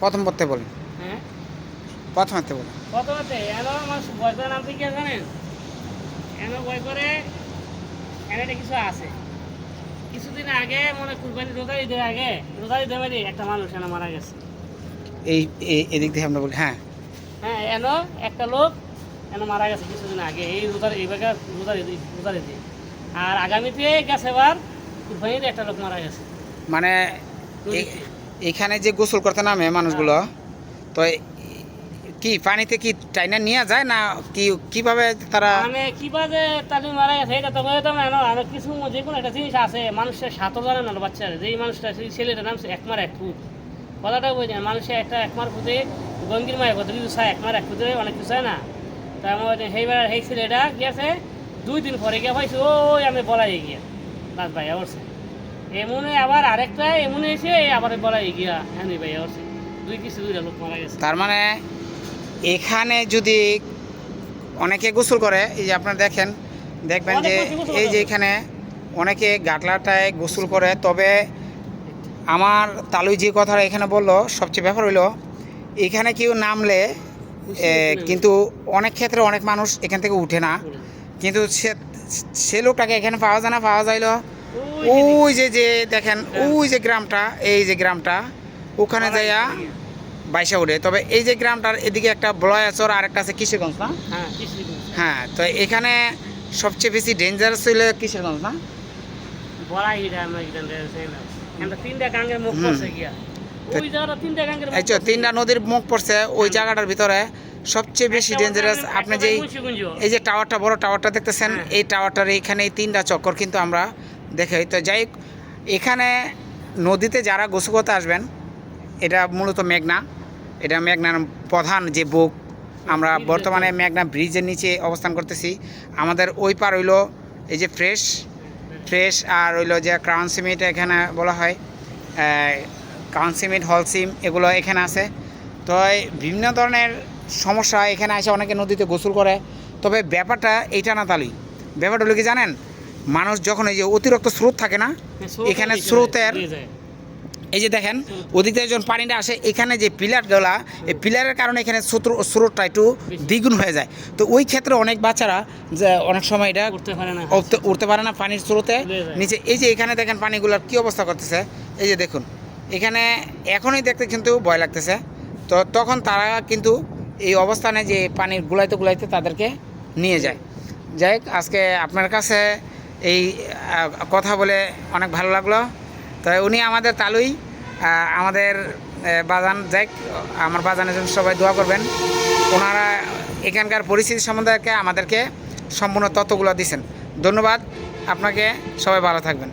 প্রথম পড়তে বলুন। হ্যাঁ? প্রথমাতে বলুন। প্রথমতে এলো আমার করে নামতে কি জানেন? এন ভয় করে এনে কিছু আছে। কিছুদিন আগে মনে কুরবানি রোজার ঈদের আগে রোজার ঈদের বাড়ি একটা মানুষ এনে মারা গেছে। এই এই- এদিক থেকে আমরা বলি হ্যাঁ। হ্যাঁ এনো একটা লোক এনে মারা গেছে কিছুদিন আগে এই রোজার এই বাগে রোজার রোজার ঈদে। আর আগামীতে গেছে এবার কুরবানিতে একটা লোক মারা গেছে। মানে এখানে যে গোসল করতে নামে মানুষগুলো তো কি পানিতে কি টাইনা নিয়ে যায় না কি কীভাবে তারা মানে কি বাজে তাদের মারা গেছে এটা তো বলে তো না না, আর কিছু যে কোনো একটা জিনিস আছে মানুষের সাতও জানে না বাচ্চারা যেই মানুষটা সেই ছেলেটার নাম একমার এক ফুট কথাটা বুঝেন মানুষের একটা একমার ফুটে গঙ্গির মায়ের কত কিছু চায় একমার এক ফুটে অনেক কিছু চায় না। তা আমার সেইবার সেই ছেলেটা গিয়েছে দুই দিন পরে গিয়ে পাইছে ওই আমি বলাই গিয়া। লাস্ট ভাইয়া করছে এমনে আবার আরেকটা এমনে এসে আবার বলাই গিয়া হ্যাঁ ভাইয়া করছে দুই কিছু দুইটা লোক মারা গেছে। তার মানে এখানে যদি অনেকে গোসল করে এই যে আপনারা দেখেন দেখবেন যে এই যে। এখানে অনেকে গাটলাটায় গোসল করে তবে আমার তালুই যে কথাটা এখানে বলল সবচেয়ে ব্যাপার হইল এখানে কেউ নামলে কিন্তু অনেক ক্ষেত্রে অনেক মানুষ এখান থেকে উঠে না। কিন্তু সে সে লোকটাকে এখানে পাওয়া যায় না পাওয়া যাইলো ওই যে যে দেখেন ওই যে গ্রামটা এই যে গ্রামটা ওখানে যাইয়া বাইশা উঠে তবে এই যে গ্রামটার এদিকে একটা বলয়াচর আর একটা আছে কিশোরগঞ্জ না? হ্যাঁ হ্যাঁ তো এখানে সবচেয়ে বেশি ডেঞ্জারাস হইলে কিশোরগঞ্জ না? তিনটা নদীর মুখ পড়ছে ওই জায়গাটার ভিতরে সবচেয়ে বেশি ডেঞ্জারাস আপনি যেই এই যে টাওয়ারটা বড় টাওয়ারটা দেখতেছেন হ্যাঁ। এই টাওয়ারটার এইখানে তিনটা চক্কর কিন্তু আমরা দেখে তো যাই হোক, এখানে নদীতে যারা গোসু করতে আসবেন এটা মূলত মেঘনা। এটা মেঘনার প্রধান যে বুক আমরা বর্তমানে মেঘনা ব্রিজের নিচে অবস্থান করতেছি। আমাদের ওই পার হইল এই যে ফ্রেশ ফ্রেশ আর হইল যে ক্রাউন সিমেন্ট এখানে বলা হয় ক্রাউন সিমেন্ট হল সিম এগুলো এখানে আছে। তো বিভিন্ন ধরনের সমস্যা এখানে আসে অনেকে নদীতে গোসল করে। তবে ব্যাপারটা এইটা না তালি। ব্যাপারটা হলো কি জানেন? মানুষ যখন এই যে অতিরিক্ত স্রোত থাকে না এখানে স্রোতের এই যে দেখেন ওদিক থেকে যখন পানিটা আসে এখানে যে পিলারগুলা এই পিলারের কারণে এখানে স্রোত স্রোতটা একটু দ্বিগুণ হয়ে যায়। তো ওই ক্ষেত্রে অনেক বাচ্চারা যে অনেক সময় এটা করতে পারে না। উঠতে উঠতে পারে না পানির স্রোতে। নিচে এই যে এখানে দেখেন পানিগুলোর কি অবস্থা করতেছে এই যে দেখুন এখানে এখনই দেখতে কিন্তু ভয় লাগতেছে। তো তখন তারা কিন্তু এই অবস্থানে যে পানির গুলাইতে গুলাইতে তাদেরকে নিয়ে যায়। যাই আজকে আপনার কাছে এই কথা বলে অনেক ভালো লাগল। তো উনি আমাদের তালুই আমাদের বাজান যাই আমার বাজানের জন্য সবাই দোয়া করবেন। ওনারা এখানকার পরিস্থিতি সম্বন্ধে আমাদেরকে সম্পূর্ণ তথ্যগুলো দিচ্ছেন ধন্যবাদ, আপনাকে সবাই ভালো থাকবেন।